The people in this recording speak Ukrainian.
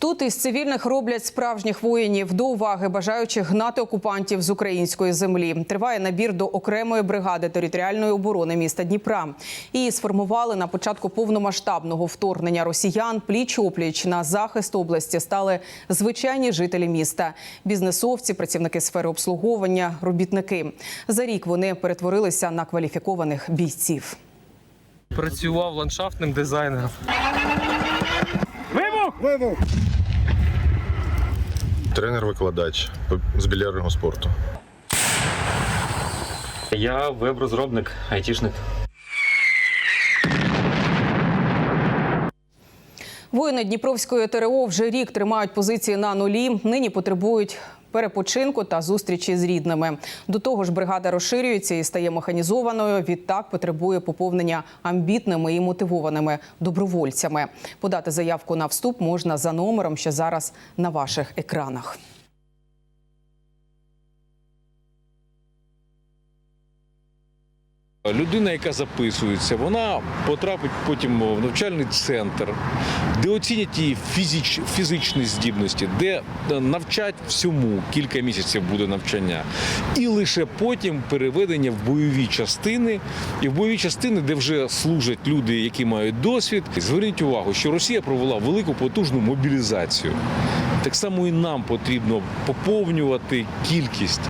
Тут із цивільних роблять справжніх воїнів до уваги, бажаючих гнати окупантів з української землі. Триває набір до окремої бригади територіальної оборони міста Дніпра. Її сформували на початку повномасштабного вторгнення росіян. Пліч опліч на захист області стали звичайні жителі міста, бізнесовці, працівники сфери обслуговування, робітники. За рік вони перетворилися на кваліфікованих бійців. Працював ландшафтним дизайнером. Тренер-викладач з білярного спорту. Я веб-розробник, айтішник. Воїни Дніпровської ТРО вже рік тримають позиції на нулі. Нині потребують перепочинку та зустрічі з рідними. До того ж, бригада розширюється і стає механізованою. Відтак потребує поповнення амбітними і мотивованими добровольцями. Подати заявку на вступ можна за номером, що зараз на ваших екранах. Людина, яка записується, вона потрапить потім в навчальний центр, де оцінять її фізич, фізичні здібності, де навчать всьому кілька місяців буде навчання, і лише потім переведення в бойові частини, і в бойові частини, де вже служать люди, які мають досвід. Зверніть увагу, що Росія провела велику потужну мобілізацію. Так само і нам потрібно поповнювати кількість.